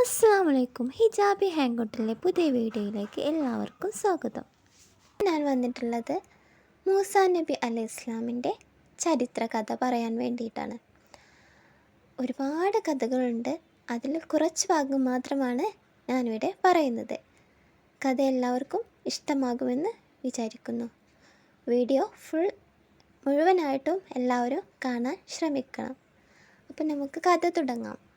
അസ്സാം വലൈക്കും ഹിജാബി ഹാങ്കോട്ടിലെ പുതിയ വീഡിയോയിലേക്ക് എല്ലാവർക്കും സ്വാഗതം. ഞാൻ വന്നിട്ടുള്ളത് മൂസ നബി അലൈഹി ഇസ്ലാമിന്റെ ചരിത്ര കഥ പറയാൻ വേണ്ടിയിട്ടാണ്. ഒരുപാട് കഥകളുണ്ട്. അതിൽ കുറച്ച് ഭാഗം മാത്രമാണ് ഞാനിവിടെ പറയുന്നത്. കഥ എല്ലാവർക്കും ഇഷ്ടമാകുമെന്ന് വിചാരിക്കുന്നു. വീഡിയോ ഫുൾ മുഴുവനായിട്ടും എല്ലാവരും കാണാൻ ശ്രമിക്കണം. അപ്പം നമുക്ക് കഥ തുടങ്ങാം.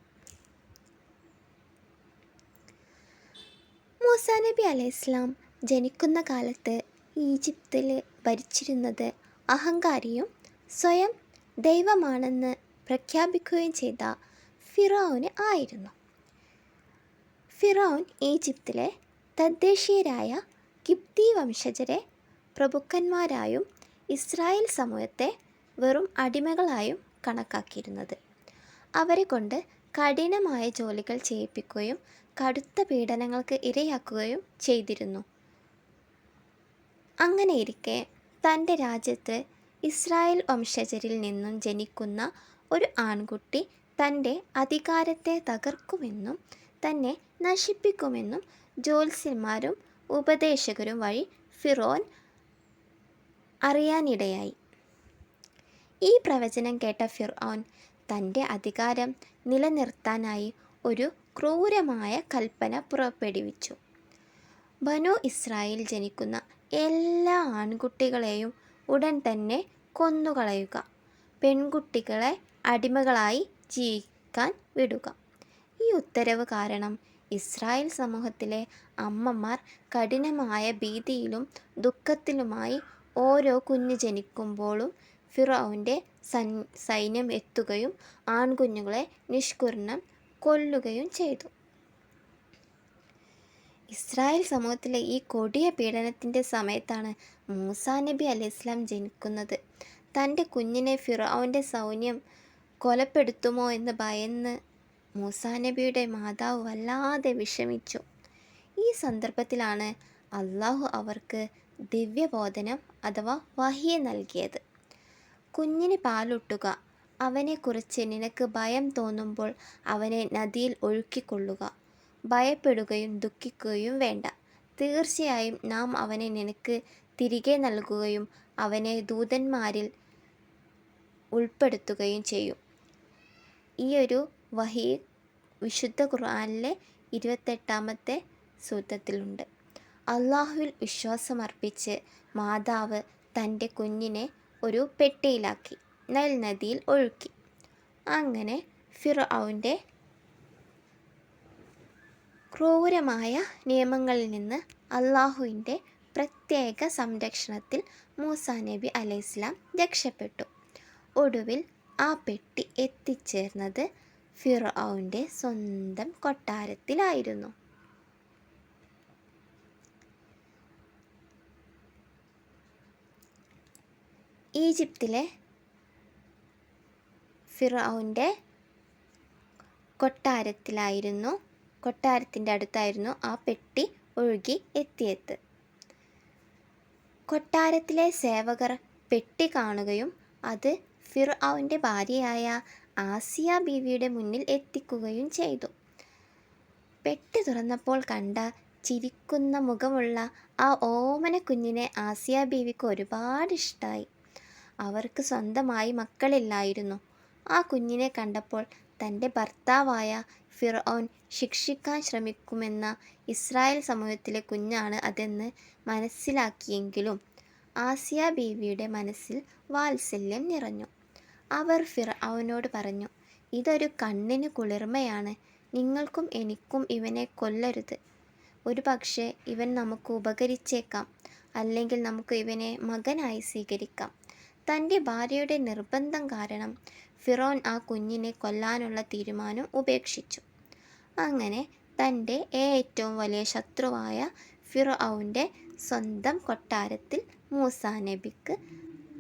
മൂസ നബി അലൈഹിസ്ലാം ജനിക്കുന്ന കാലത്ത് ഈജിപ്തിൽ ഭരിച്ചിരുന്നത് അഹങ്കാരിയും സ്വയം ദൈവമാണെന്ന് പ്രഖ്യാപിക്കുകയും ചെയ്ത ഫിറോന് ആയിരുന്നു. ഫിറോൻ ഈജിപ്തിലെ തദ്ദേശീയരായ കിപ്തി വംശജരെ പ്രഭുക്കന്മാരായും ഇസ്രായേൽ സമൂഹത്തെ വെറും അടിമകളായും കണക്കാക്കിയിരുന്നത്. അവരെ കൊണ്ട് കഠിനമായ ജോലികൾ ചെയ്യിപ്പിക്കുകയും കടുത്ത പീഡനങ്ങൾക്ക് ഇരയാക്കുകയും ചെയ്തിരുന്നു. അങ്ങനെയിരിക്കെ തന്റെ രാജ്യത്ത് ഇസ്രായേൽ വംശജരിൽ നിന്നും ജനിക്കുന്ന ഒരു ആൺകുട്ടി തന്റെ അധികാരത്തെ തകർക്കുമെന്നും തന്നെ നശിപ്പിക്കുമെന്നും ജ്യോത്സ്യന്മാരും ഉപദേശകരും വഴി ഫിറോൻ അറിയാനിടയായി. ഈ പ്രവചനം കേട്ട ഫിർഔൻ തന്റെ അധികാരം നിലനിർത്താനായി ഒരു ക്രൂരമായ കൽപ്പന പുറപ്പെടുവിച്ചു. ബനു ഇസ്രായേൽ ജനിക്കുന്ന എല്ലാ ആൺകുട്ടികളെയും ഉടൻ തന്നെ കൊന്നുകളയുക. പെൺകുട്ടികളെ അടിമകളായി ജീവിക്കാൻ വിടുക. ഈ ഉത്തരവ് കാരണം ഇസ്രായേൽ സമൂഹത്തിലെ അമ്മമാർ കഠിനമായ ഭീതിയിലും ദുഃഖത്തിലുമായി ഓരോ കുഞ്ഞ് ജനിക്കുമ്പോഴും ഫിറോവിന്റെ സൈന്യം എത്തുകയും ആൺകുഞ്ഞുങ്ങളെ നിഷ്കുരണം കൊല്ലുകയും ചെയ്തു. ഇസ്രായേൽ സമൂഹത്തിലെ ഈ കൊടിയ പീഡനത്തിന്റെ സമയത്താണ് മൂസാ നബി അലി ഇസ്ലാം ജനിക്കുന്നത്. തന്റെ കുഞ്ഞിനെ ഫിറോവിന്റെ സൗന്യം കൊലപ്പെടുത്തുമോ എന്ന് ഭയന്ന് മൂസാ നബിയുടെ മാതാവ് വല്ലാതെ വിഷമിച്ചു. ഈ സന്ദർഭത്തിലാണ് അള്ളാഹു അവർക്ക് ദിവ്യബോധനം അഥവാ വഹിയ നൽകിയത്. കുഞ്ഞിന് പാലൊട്ടുക അവനെക്കുറിച്ച് നിനക്ക് ഭയം തോന്നുമ്പോൾ അവനെ നദിയിൽ ഒഴുക്കിക്കൊള്ളുക. ഭയപ്പെടുകയും ദുഃഖിക്കുകയും വേണ്ട. തീർച്ചയായും നാം അവനെ നിനക്ക് തിരികെ നൽകുകയും അവനെ ദൂതന്മാരിൽ ഉൾപ്പെടുത്തുകയും ചെയ്യും. ഈ ഒരു വഹി വിശുദ്ധ ഖുർആാനിലെ ഇരുപത്തെട്ടാമത്തെ സൂത്രത്തിലുണ്ട്. അള്ളാഹുവിൽ വിശ്വാസമർപ്പിച്ച് മാതാവ് തന്റെ കുഞ്ഞിനെ ഒരു പെട്ടിയിലാക്കി. നൈൽ നദിയിൽ ഒഴുക്കി. അങ്ങനെ ഫിറൌന്റെ ക്രൂരമായ നിയമങ്ങളിൽ നിന്ന് അള്ളാഹുവിന്റെ പ്രത്യേക സംരക്ഷണത്തിൽ മൂസാ നബി അലൈഹിസ്ലാം രക്ഷപ്പെട്ടു. ഒടുവിൽ ആ പെട്ടി എത്തിച്ചേർന്നത് ഫിറൌന്റെ സ്വന്തം കൊട്ടാരത്തിലായിരുന്നു. ഈജിപ്തിലെ ഫിറൌന്റെ കൊട്ടാരത്തിലായിരുന്നു കൊട്ടാരത്തിന്റെ അടുത്തായിരുന്നു ആ പെട്ടി ഒഴുകി എത്തിയത്. കൊട്ടാരത്തിലെ സേവകർ പെട്ടി കാണുകയും അത് ഫിർഔന്റെ ഭാര്യയായ ആസിയ ബീവിയുടെ മുന്നിൽ എത്തിക്കുകയും ചെയ്തു. പെട്ടി തുറന്നപ്പോൾ കണ്ട ചിരിക്കുന്ന മുഖമുള്ള ആ ഓമന കുഞ്ഞിനെ ആസിയ ബീവിക്ക് ഒരുപാട് ഇഷ്ടമായി അവർക്ക് സ്വന്തമായി മക്കളില്ലായിരുന്നു. ആ കുഞ്ഞിനെ കണ്ടപ്പോൾ തന്റെ ഭർത്താവായ ഫിറോൻ ശിക്ഷിക്കാൻ ശ്രമിക്കുമെന്ന ഇസ്രായേൽ സമൂഹത്തിലെ കുഞ്ഞാണ് അതെന്ന് മനസ്സിലാക്കിയെങ്കിലും ആസിയ ബീവിയുടെ മനസ്സിൽ വാത്സല്യം നിറഞ്ഞു. അവർ ഫിർഔനോട് പറഞ്ഞു ഇതൊരു കണ്ണിന് കുളിർമയാണ്. നിങ്ങൾക്കും എനിക്കും ഇവനെ കൊല്ലരുത്. ഒരു പക്ഷേ ഇവൻ നമുക്ക് ഉപകരിച്ചേക്കാം അല്ലെങ്കിൽ നമുക്ക് ഇവനെ മകനായി സ്വീകരിക്കാം. തന്റെ ഭാര്യയുടെ നിർബന്ധം കാരണം ഫിറോൻ ആ കുഞ്ഞിനെ കൊല്ലാനുള്ള തീരുമാനം ഉപേക്ഷിച്ചു. അങ്ങനെ തന്റെ ഏറ്റവും വലിയ ശത്രുവായ ഫിറോവിന്റെ സ്വന്തം കൊട്ടാരത്തിൽ മൂസ നബിക്ക്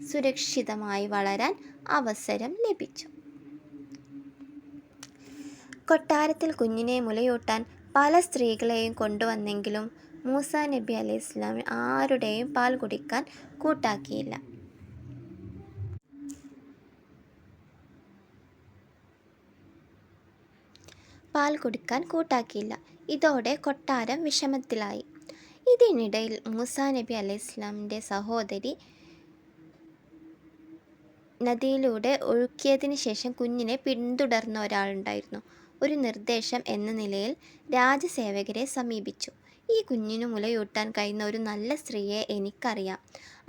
സുരക്ഷിതമായി വളരാൻ അവസരം ലഭിച്ചു. കൊട്ടാരത്തിൽ കുഞ്ഞിനെ മുലയൂട്ടാൻ പല സ്ത്രീകളെയും കൊണ്ടുവന്നെങ്കിലും മൂസ നബി അലൈഹി ഇസ്ലാം ആരുടെയും പാൽ കുടിക്കാൻ കൂട്ടാക്കിയില്ല. പാൽ കൊടുക്കാൻ കൂട്ടാക്കിയില്ല. ഇതോടെ കൊട്ടാരം വിഷമത്തിലായി. ഇതിനിടയിൽ മൂസാ നബി അലൈഹി ഇസ്ലാമിന്റെ സഹോദരി നദിയിലൂടെ ഒഴുക്കിയതിന് ശേഷം കുഞ്ഞിനെ പിന്തുടർന്ന ഒരാളുണ്ടായിരുന്നു. ഒരു നിർദ്ദേശം എന്ന നിലയിൽ രാജസേവകരെ സമീപിച്ചു. ഈ കുഞ്ഞിനു മുലയൂട്ടാൻ കഴിയുന്ന ഒരു നല്ല സ്ത്രീയെ എനിക്കറിയാം.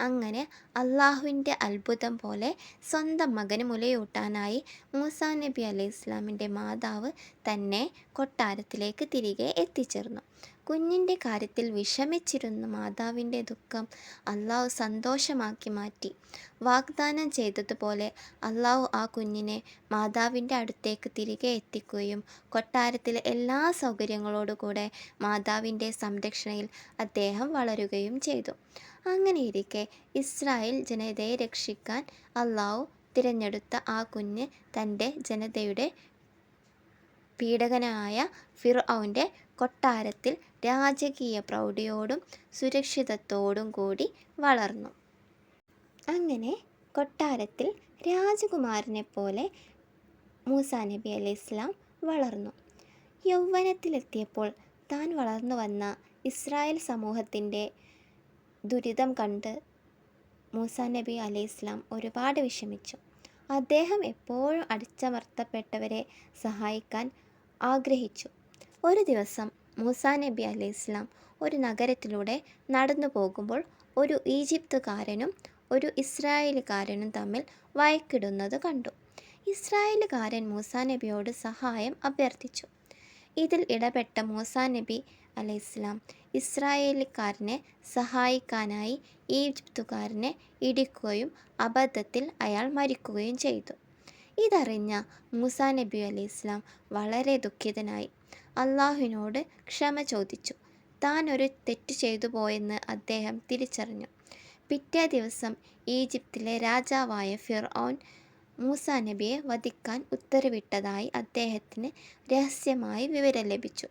അങ്ങനെ അള്ളാഹുവിന്റെ അത്ഭുതം പോലെ സ്വന്തം മകന് മുലയൂട്ടാനായി മൂസാ നബി അലൈഹി ഇസ്ലാമിന്റെ മാതാവ് തന്നെ കൊട്ടാരത്തിലേക്ക് തിരികെ എത്തിച്ചേർന്നു. കുഞ്ഞിന്റെ കാര്യത്തിൽ വിഷമിച്ചിരുന്ന മാതാവിന്റെ ദുഃഖം അള്ളാഹു സന്തോഷമാക്കി മാറ്റി. വാഗ്ദാനം ചെയ്തതുപോലെ അള്ളാഹു ആ കുഞ്ഞിനെ മാതാവിന്റെ അടുത്തേക്ക് തിരികെ എത്തിക്കുകയും കൊട്ടാരത്തിലെ എല്ലാ സൗകര്യങ്ങളോടുകൂടെ മാതാവിന്റെ സംരക്ഷണയിൽ അദ്ദേഹം വളരുകയും ചെയ്തു. അങ്ങനെയിരിക്കെ ഇസ്രായേൽ ജനതയെ രക്ഷിക്കാൻ അള്ളാഹു തിരഞ്ഞെടുത്ത ആ കുഞ്ഞ് തന്റെ ജനതയുടെ പീഡകനായ ഫിർഔന്റെ കൊട്ടാരത്തിൽ രാജകീയ പ്രൗഢിയോടും സുരക്ഷിതത്തോടും കൂടി വളർന്നു. അങ്ങനെ കൊട്ടാരത്തിൽ രാജകുമാരനെ പോലെ മൂസാ നബി അലൈഹി ഇസ്ലാം വളർന്നു. യൗവനത്തിലെത്തിയപ്പോൾ താൻ വളർന്നു വന്ന ഇസ്രായേൽ സമൂഹത്തിന്റെ ദുരിതം കണ്ട് മൂസാ നബി അലൈഹി ഇസ്ലാം ഒരുപാട് വിഷമിച്ചു. അദ്ദേഹം എപ്പോഴും അടിച്ചമർത്തപ്പെട്ടവരെ സഹായിക്കാൻ ആഗ്രഹിച്ചു. ഒരു ദിവസം മൂസാ നബി അലി ഇസ്ലാം ഒരു നഗരത്തിലൂടെ നടന്നു പോകുമ്പോൾ ഒരു ഈജിപ്തുകാരനും ഒരു ഇസ്രായേലുകാരനും തമ്മിൽ വഴക്കിടുന്നത് കണ്ടു. ഇസ്രായേലുകാരൻ മൂസാ നബിയോട് സഹായം അഭ്യർത്ഥിച്ചു. ഇതിൽ ഇടപെട്ട മൂസാ നബി അലി ഇസ്ലാം ഇസ്രായേലിക്കാരനെ സഹായിക്കാനായി ഈജിപ്തുകാരനെ ഇടിക്കുകയും അബദ്ധത്തിൽ അയാൾ മരിക്കുകയും ചെയ്തു. ഇതറിഞ്ഞ മൂസാ നബി അലി ഇസ്ലാം വളരെ ദുഃഖിതനായി. അള്ളാഹുവിനോട് ക്ഷമ ചോദിച്ചു. താൻ ഒരു തെറ്റ് ചെയ്തു പോയെന്ന് അദ്ദേഹം തിരിച്ചറിഞ്ഞു. പിറ്റേ ദിവസം ഈജിപ്തിലെ രാജാവായ ഫിർഔൻ മൂസ നബിയെ വധിക്കാൻ ഉത്തരവിട്ടതായി അദ്ദേഹത്തിന് രഹസ്യമായി വിവരം ലഭിച്ചു.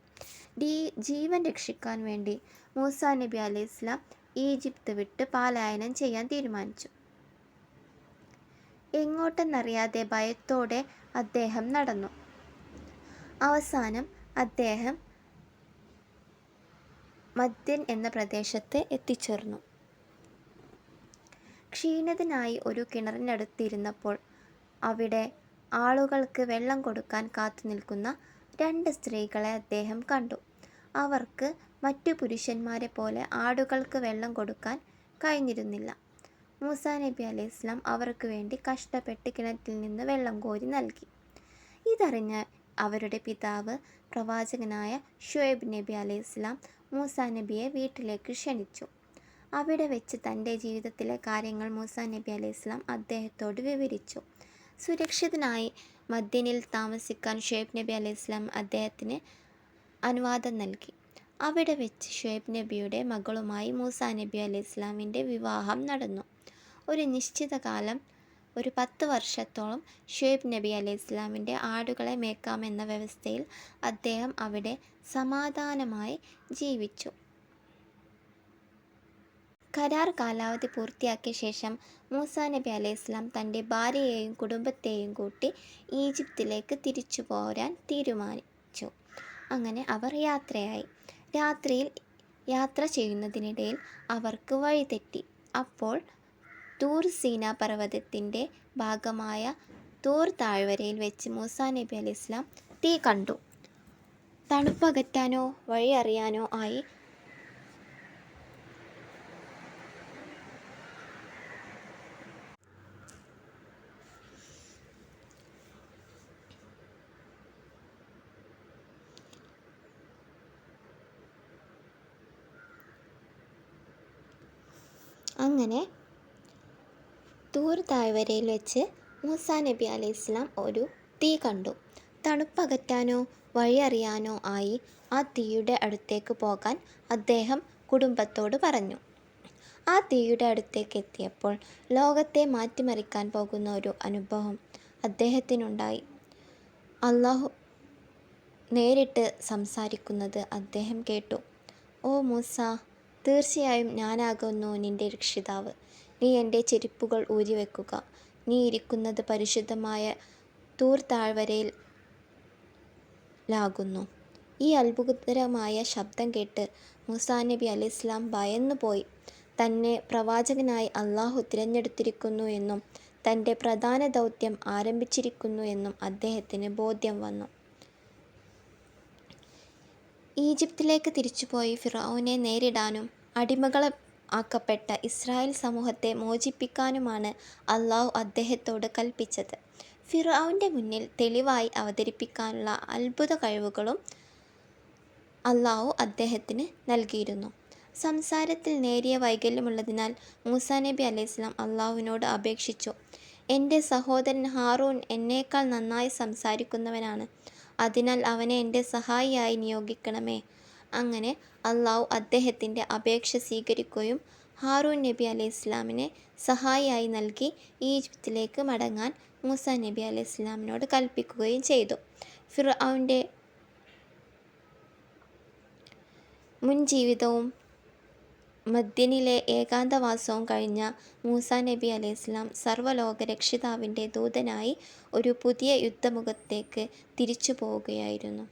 ഡീ ജീവൻ രക്ഷിക്കാൻ വേണ്ടി മൂസ നബി അലൈഹി ഇസ്ലാം ഈജിപ്ത് വിട്ട് പാലായനം ചെയ്യാൻ തീരുമാനിച്ചു. എങ്ങോട്ടെന്നറിയാതെ ഭയത്തോടെ അദ്ദേഹം നടന്നു. അവസാനം അദ്ദേഹം മദ്യൻ എന്ന പ്രദേശത്ത് എത്തിച്ചേർന്നു. ക്ഷീണിതനായി ഒരു കിണറിനടുത്തിരുന്നപ്പോൾ അവിടെ ആളുകൾക്ക് വെള്ളം കൊടുക്കാൻ കാത്തു നിൽക്കുന്ന രണ്ട് സ്ത്രീകളെ അദ്ദേഹം കണ്ടു. അവർക്ക് മറ്റു പുരുഷന്മാരെ പോലെ ആടുകൾക്ക് വെള്ളം കൊടുക്കാൻ കഴിഞ്ഞിരുന്നില്ല. മൂസ നബി അലൈഹി ഇസ്ലാം അവർക്ക് വേണ്ടി കഷ്ടപ്പെട്ട് കിണറ്റിൽ നിന്ന് വെള്ളം കോരി നൽകി. ഇതറിഞ്ഞ അവരുടെ പിതാവ് പ്രവാചകനായ ഷുഹൈബ് നബി അലൈഹി ഇസ്ലാം മൂസ നബിയെ വീട്ടിലേക്ക് ക്ഷണിച്ചു. അവിടെ വെച്ച് തന്റെ ജീവിതത്തിലെ കാര്യങ്ങൾ മൂസ നബി അലൈഹി ഇസ്ലാം അദ്ദേഹത്തോട് വിവരിച്ചു. സുരക്ഷിതനായി മദ്യനിൽ താമസിക്കാൻ ഷുഹൈബ് നബി അലൈഹി ഇസ്ലാം അദ്ദേഹത്തിന് അനുവാദം നൽകി. അവിടെ വെച്ച് ഷുഹൈബ് നബിയുടെ മകളുമായി മൂസ നബി അലൈഹി ഇസ്ലാമിന്റെ വിവാഹം നടന്നു. ഒരു നിശ്ചിത കാലം ഒരു പത്ത് വർഷത്തോളം ഷുയബ് നബി അലൈഹി ഇസ്ലാമിന്റെ ആടുകളെ മേക്കാമെന്ന വ്യവസ്ഥയിൽ അദ്ദേഹം അവിടെ സമാധാനമായി ജീവിച്ചു. കരാർ കാലാവധി പൂർത്തിയാക്കിയ ശേഷം മൂസ നബി അലൈഹി ഇസ്ലാം തന്റെ ഭാര്യയെയും കുടുംബത്തെയും കൂട്ടി ഈജിപ്തിലേക്ക് തിരിച്ചു പോരാൻ തീരുമാനിച്ചു. അങ്ങനെ അവർ യാത്രയായി. രാത്രിയിൽ യാത്ര ചെയ്യുന്നതിനിടയിൽ അവർക്ക് വഴിതെറ്റി. അപ്പോൾ തൂർ സീന പർവതത്തിന്റെ ഭാഗമായ തൂർ താഴ്വരയിൽ വെച്ച് മൂസാ നബി അലി ഇസ്ലാം തീ കണ്ടു. തണുപ്പകറ്റാനോ വഴി അറിയാനോ ആയി അങ്ങനെ തൂർ താഴ്വരയിൽ വെച്ച് മൂസാ നബി അലൈഹി ഇസ്ലാം ഒരു തീ കണ്ടു. തണുപ്പകറ്റാനോ വഴി അറിയാനോ ആയി ആ തീയുടെ അടുത്തേക്ക് പോകാൻ അദ്ദേഹം കുടുംബത്തോട് പറഞ്ഞു. ആ തീയുടെ അടുത്തേക്ക് എത്തിയപ്പോൾ ലോകത്തെ മാറ്റിമറിക്കാൻ പോകുന്ന ഒരു അനുഭവം അദ്ദേഹത്തിനുണ്ടായി. അള്ളാഹു നേരിട്ട് സംസാരിക്കുന്നത് അദ്ദേഹം കേട്ടു. ഓ മൂസ തീർച്ചയായും ഞാനാകുന്നു നിന്റെ രക്ഷിതാവ്. നീ എന്റെ ചെരുപ്പുകൾ ഊരിവെക്കുക നീ ഇരിക്കുന്നത് പരിശുദ്ധമായ തൂർ താഴ്വരയിൽ ലാകുന്നു. ഈ അത്ഭുതകരമായ ശബ്ദം കേട്ട് മുസാ നബി ഇസ്ലാം ഭയന്നുപോയി. തന്നെ പ്രവാചകനായി അള്ളാഹു തിരഞ്ഞെടുത്തിരിക്കുന്നു എന്നും തന്റെ പ്രധാന ദൗത്യം ആരംഭിച്ചിരിക്കുന്നു എന്നും അദ്ദേഹത്തിന് ബോധ്യം വന്നു. ഈജിപ്തിലേക്ക് തിരിച്ചുപോയി ഫിറോവിനെ നേരിടാനും അടിമകളാക്കപ്പെട്ട ഇസ്രായേൽ സമൂഹത്തെ മോചിപ്പിക്കാനുമാണ് അള്ളാഹു അദ്ദേഹത്തോട് കൽപ്പിച്ചത്. ഫിർഔന്റെ മുന്നിൽ തെളിവായി അവതരിപ്പിക്കാനുള്ള അത്ഭുത കഴിവുകളും അള്ളാഹു അദ്ദേഹത്തിന് നൽകിയിരുന്നു. സംസാരത്തിൽ നേരിയ വൈകല്യമുള്ളതിനാൽ മൂസാ നബി അലൈഹിസ്സലാം അള്ളാഹുവിനോട് അപേക്ഷിച്ചു എന്റെ സഹോദരൻ ഹാറൂൺ എന്നേക്കാൾ നന്നായി സംസാരിക്കുന്നവനാണ്. അതിനാൽ അവനെ എന്റെ സഹായിയായി നിയോഗിക്കണമേ. " അങ്ങനെ അള്ളാഹു അദ്ദേഹത്തിന്റെ അപേക്ഷ സ്വീകരിക്കുകയും ഹാറൂൻ നബി അലൈഹി ഇസ്ലാമിനെ സഹായിയായി നൽകി ഈജിപ്തിലേക്ക് മടങ്ങാൻ മൂസ നബി അലൈഹി ഇസ്ലാമിനോട് കൽപ്പിക്കുകയും ചെയ്തു. ഫിർഔന്റെ മുൻ ജീവിതവും മദ്യനിലെ ഏകാന്തവാസവും കഴിഞ്ഞ മൂസ നബി അലൈഹി ഇസ്ലാം സർവലോക രക്ഷിതാവിന്റെ ദൂതനായി ഒരു പുതിയ യുദ്ധമുഖത്തേക്ക് തിരിച്ചുപോവുകയായിരുന്നു.